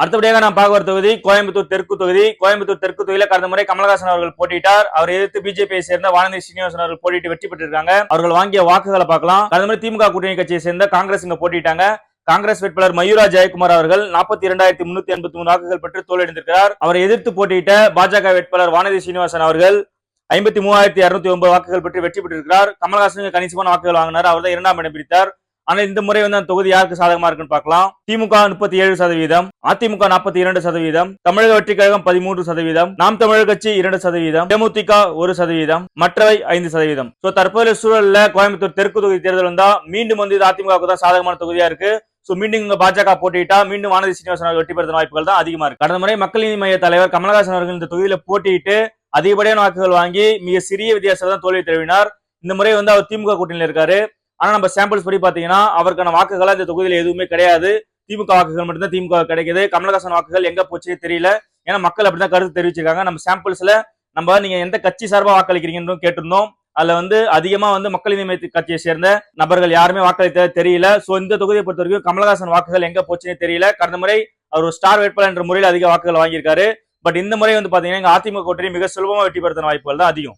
அடுத்தபடியாக நான் பார்க்க தொகுதி கோயம்புத்தூர் தெற்கு தொகுதி. கோயம்புத்தூர் தெற்கு தொகுதியில கடந்த முறை கமலஹாசன் அவர்கள் போட்டியிட்டார். அவர் எதிர்த்து பிஜேபியை சேர்ந்த வானதி சீனிவாசன் அவர்கள் போட்டியிட்டு வெற்றி பெற்றிருக்காங்க. அவர்கள் வாங்கிய வாக்குகளை பார்க்கலாம். கடந்த முறை திமுக கூட்டணி கட்சியை சேர்ந்த காங்கிரஸ் இங்க போட்டியிட்டாங்க. காங்கிரஸ் வேட்பாளர் மயூரா ஜெயக்குமார் அவர்கள் நாற்பத்தி இரண்டாயிரத்தி முன்னூத்தி எண்பத்தி மூணு வாக்குகள் பெற்று தோல்வியடைந்திருக்கிறார். அவரை எதிர்த்து போட்டியிட்ட பாஜக வேட்பாளர் வானதி சீனிவாசன் அவர்கள் ஐம்பத்தி மூவாயிரத்தி இருநூத்தி ஒன்பது வாக்குகள் பெற்று வெற்றி பெற்றிருக்கிறார். கமல்ஹாசனுக்கு கணிசமான வாக்குகள் வாங்கினார். அவர் தான் இரண்டாம் இடம் பிடித்தார். ஆனா இந்த முறை வந்து அந்த தொகுதி யாருக்கு சாதகமா இருக்குன்னு பார்க்கலாம். திமுக முப்பத்தி ஏழு சதவீதம் அதிமுக நாற்பத்தி இரண்டு சதவீதம் தமிழக வெற்றி கழகம் பதிமூன்று சதவீதம் நாம் தமிழர் கட்சி இரண்டு சதவீதம் தேமுதிக ஒரு சதவீதம் மற்றவை ஐந்து சதவீதம். சோ தற்போதைய சூழல்ல கோயம்புத்தூர் தெற்கு தொகுதி தேர்தல் வந்தா மீண்டும் வந்து இது அதிமுகவுக்கு தான் சாதகமான தொகுதியா இருக்கு. சோ மீண்டும் இங்க பாஜக போட்டியிட்டா மீண்டும் வானதி சீனிவாசன் அவர்கள் வெற்றி பெறுற வாய்ப்புகள் தான் அதிகமா இருக்கு. கடந்த முறை மக்கள் நீதி மைய தலைவர் கமலஹாசன் அவர்கள் இந்த தொகுதியில போட்டியிட்டு அதிகப்படியான வாக்குகள் வாங்கி மிக சிறிய வித்தியாசத்தை தான் தோல்வி தழுவினார். இந்த முறை வந்து அவர் திமுக கூட்டணியில் இருக்காரு. ஆனா நம்ம சாம்பிள்ஸ் படி பாத்தீங்கன்னா அவருக்கான வாக்குகள் இந்த தொகுதியில் எதுவுமே கிடையாது. திமுக வாக்குகள் மட்டும்தான் திமுக கிடைக்குது. கமலஹாசன் வாக்குகள் எங்க போச்சுன்னு தெரியல. ஏன்னா மக்கள் அப்படிதான் கருத்து தெரிவிச்சிருக்காங்க. நம்ம சாம்பிள்ஸ்ல நம்ம நீங்க எந்த கட்சி சார்பா வாக்களிக்கிறீங்கன்னு கேட்டிருந்தோம். அதுல வந்து அதிகமா வந்து மக்கள் நீதி கட்சியை சேர்ந்த நபர்கள் யாருமே வாக்களித்த தெரியல. சோ இந்த தொகுதியை பொறுத்த வரைக்கும் கமலஹாசன் வாக்குகள் எங்க போச்சுன்னு தெரியல. கடந்த முறை அவர் ஒரு ஸ்டார் வேட்பாளர் என்ற முறையில் அதிக வாக்குகள் வாங்கியிருக்காரு. பட் இந்த முறை வந்து பாத்தீங்கன்னா எங்க அதிமுக கூட்டணி மிக சுலபமா வெற்றி பெறுத்த வாய்ப்புகள் தான் அதிகம்.